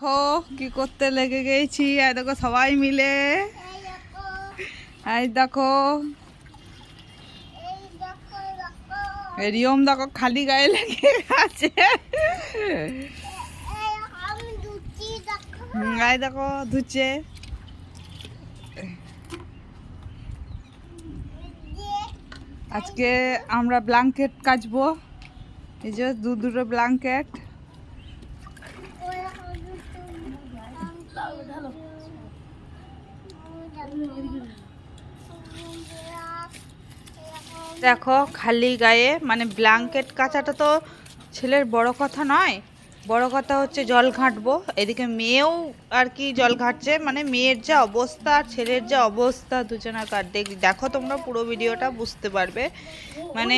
দেখো কি করতে লেগে গেছি। আর দেখো সবাই মিলে। এই দেখো। রিয়ম দেখো খালি গায়ে লেগে আছে। দেখো ধুচ্ছে। আজকে আমরা ব্ল্যাঙ্কেট কাচবো। এই যে দু দুটো ব্ল্যাঙ্কেট। দেখো, খালি গায়ে মানে ব্ল্যাঙ্কেট কাচাটা তো ছেলের বড় কথা নয়। বড় কথা হচ্ছে জল ঘাঁটবো। এদিকে মেয়েও আর কি জল ঘাঁটছে। মানে মেয়ের যা অবস্থা আর ছেলের যা অবস্থা দুজনা দুজনাকার দেখ। দেখো তোমরা পুরো ভিডিওটা বুঝতে পারবে। মানে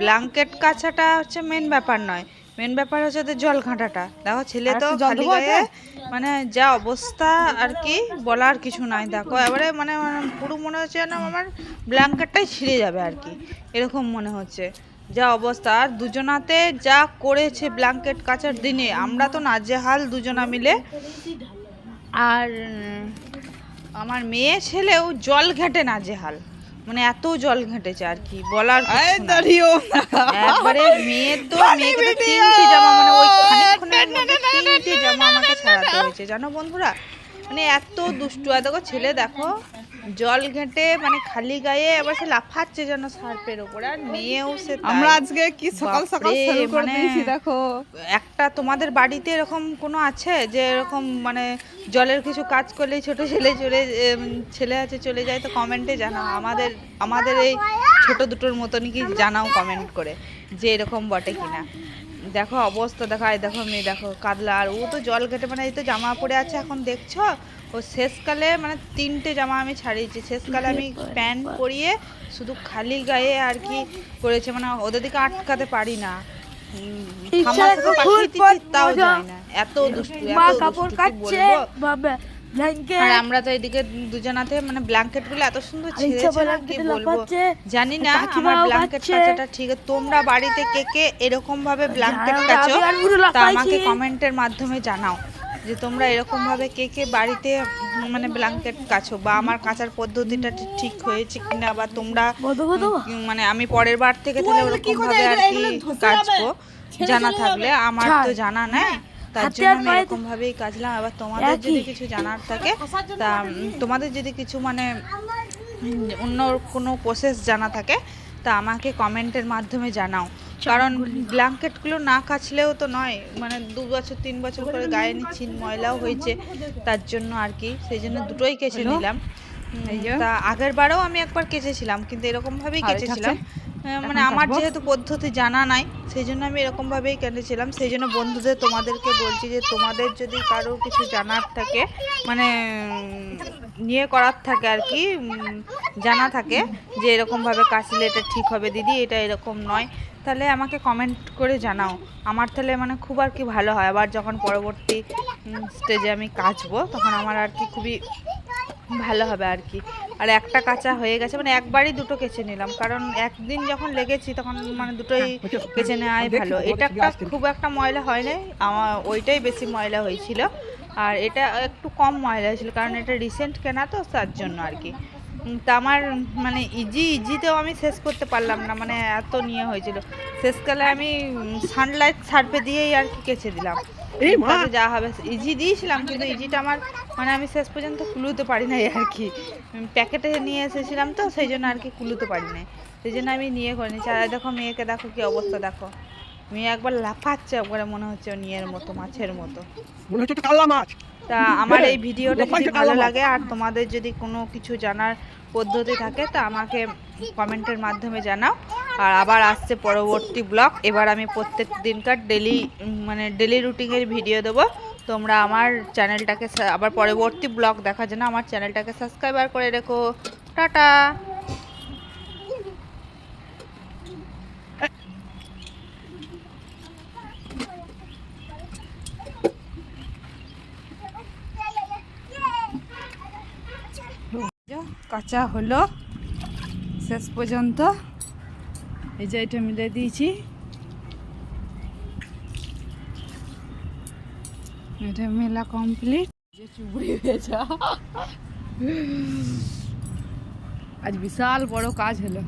ব্ল্যাঙ্কেট কাচাটা হচ্ছে মেন ব্যাপার নয়। মেন ব্যাপার হচ্ছে ওদের জল ঘাঁটাটা। দেখো ছেলে তো খালি গায়ে মানে যা অবস্থা আর কি বলার কিছু নাই। দেখো এবারে মানে পুরো মনে হচ্ছে যেন আমার ব্ল্যাঙ্কেটটাই ছিঁড়ে যাবে আর কি। এরকম মনে হচ্ছে। যা অবস্থা। আর দুজনাতে যা করেছে ব্ল্যাঙ্কেট কাচার দিনে আমরা তো নাজেহাল দুজনা মিলে। আর আমার মেয়ে ছেলেও জল ঘেঁটে নাজেহাল। মানে এত জল ঘেঁটেছে আর কি বলার। একবারে মেয়ের তো মেয়েকে তো তিনটি জামা মানে ওই তিনটে জামা আমাকে ছাড়াতে হয়েছে। জানো বন্ধুরা মানে এত দুষ্টু। আর দেখো ছেলে দেখো জল ঘেঁটে মানে খালি গায়ে এবার সে লাফাচ্ছে যেন সার্পের ওপরে। আর মেয়েও সে। আমরা আজকে কি সকাল সকাল শুরু করে মানে দিয়েছি দেখো। একটা তোমাদের বাড়িতে এরকম কোনো আছে যে এরকম মানে জলের কিছু কাজ করলেই ছোট ছেলে চলে ছেলে আছে চলে যায়? তো কমেন্টে জানাও। আমাদের আমাদের এই ছোট দুটোর মতনই কি জানাও কমেন্ট করে যে এরকম বটে কিনা। দেখো অবস্থা দেখো এই দেখো মেয়ে দেখো কাদলা আর ও তো জল কেটে মানে এই তো জামা পরে আছে এখন দেখছ? ও শেষকালে মানে তিনটে জামা আমি ছাড়িয়েছি। শেষকালে আমি প্যান্ট পরিয়ে শুধু খালি গায়ে আর কি করেছে মানে ওদের দিকে আটকাতে পারি না। তাও যায় এত দুষ্টু এত দুষ্টু, কাপড় কি বলব? ব্ল্যাঙ্কেট আর আমরা তো এদিকে দুজনাতে মানে ব্ল্যাঙ্কেটগুলো এত সুন্দর ছেড়েছে না কি বলব? জানি না আমার ব্ল্যাঙ্কেট কাচাটা ঠিক তোমরা বাড়িতে কে কে এরকম ভাবে ব্ল্যাঙ্কেট কাচো তা আমাকে কমেন্টের মাধ্যমে জানাও যে তোমরা এরকম ভাবে কে কে বাড়িতে মানে ব্ল্যাঙ্কেট কাছো বা আমার কাচার পদ্ধতিটা ঠিক- হয়েছে কিনা বা তোমরা মানে আমি পরের বার থেকে তাহলে ওরকম ভাবে আর কি কাচবো? জানা থাকলে আমার তো জানা নাই। তার জন্য আমি কাজলাম। এবার তোমাদের যদি কিছু জানার থাকে তা তোমাদের যদি কিছু মানে অন্য কোনো প্রসেস জানা থাকে তা আমাকে কমেন্টের মাধ্যমে জানাও। কারণ ব্ল্যাঙ্কেটগুলো না কাচলেও তো নয় মানে দু বছর তিন বছর করে গায়ে নিচ্ছি ময়লাও হয়েছে তার জন্য আর কি সেই জন্য দুটোই কেচে নিলাম। তা আগের বারেও আমি একবার কেচেছিলাম কিন্তু এরকম ভাবেই আরে কেচেছিলাম। মানে আমার যেহেতু পদ্ধতি জানা নাই সেই জন্য আমি এরকমভাবেই কেটেছিলাম। সেই জন্য বন্ধুদের তোমাদেরকে বলছি যে তোমাদের যদি কারও কিছু জানার থাকে মানে নিয়ে করার থাকে আর কি জানা থাকে যে এরকম ভাবে কাচলে এটা ঠিক হবে দিদি এটা এরকম নয় তাহলে আমাকে কমেন্ট করে জানাও। আমার তাহলে মানে খুব আর কি ভালো হয়। আবার যখন পরবর্তী স্টেজে আমি কাচবো তখন আমার আর কি খুবই ভালো হবে আর কি আর একটা কাঁচা হয়ে গেছে মানে একবারই দুটো কেচে নিলাম। কারণ একদিন যখন লেগেছি তখন মানে দুটোই কেচে নেওয়াই ভালো। এটা একটা খুব একটা ময়লা হয় নাই আমার ওইটাই বেশি ময়লা হয়েছিল। আর এটা একটু কম ময়লা হয়েছিল কারণ এটা রিসেন্ট কেনা তো তার জন্য আর কি তা আমার মানে ইজি ইজিতেও আমি শেষ করতে পারলাম না মানে এত নিয়ে হয়েছিল। শেষকালে আমি সানলাইট সার্ফে দিয়েই আর কি কেচে দিলাম। যা হবে ইজি দিয়েছিলাম কিন্তু ইজিটা আমার মানে আমি শেষ পর্যন্ত কুলুতে পারি নাই আর কি। প্যাকেটে নিয়ে এসেছিলাম তো সেই জন্য আর কি কুলুতে পারি নাই। সেই জন্য আমি নিয়ে করিনি। আর দেখো মেয়েকে দেখো কি অবস্থা দেখো। মেয়ে একবার লাফাচ্ছে একবারে মনে হচ্ছে নিয়ের মতো মাছের মতো। মনে হচ্ছে মাছ। তা আমার এই ভিডিওটা যদি ভালো লাগে আর তোমাদের যদি কোনো কিছু জানার পদ্ধতি থাকে তা আমাকে কমেন্টের মাধ্যমে জানাও। আর আবার আসছে পরবর্তী ব্লগ। এবার আমি প্রত্যেক দিনকার ডেলি মানে ডেলি রুটিনের ভিডিও দেবো। তোমরা আমার চ্যানেলটাকে আবার পরবর্তী ব্লগ দেখার জন্য আমার চ্যানেলটাকে সাবস্ক্রাইবার করে রেখো। টাটা! কাঁচা হলো। শেষ পর্যন্ত। এই যে এটা মিলে দিয়েছি। এটা মেলা কমপ্লিট। যে চুবড়ি ভেজা। আজ বিশাল বড় কাজ হলো।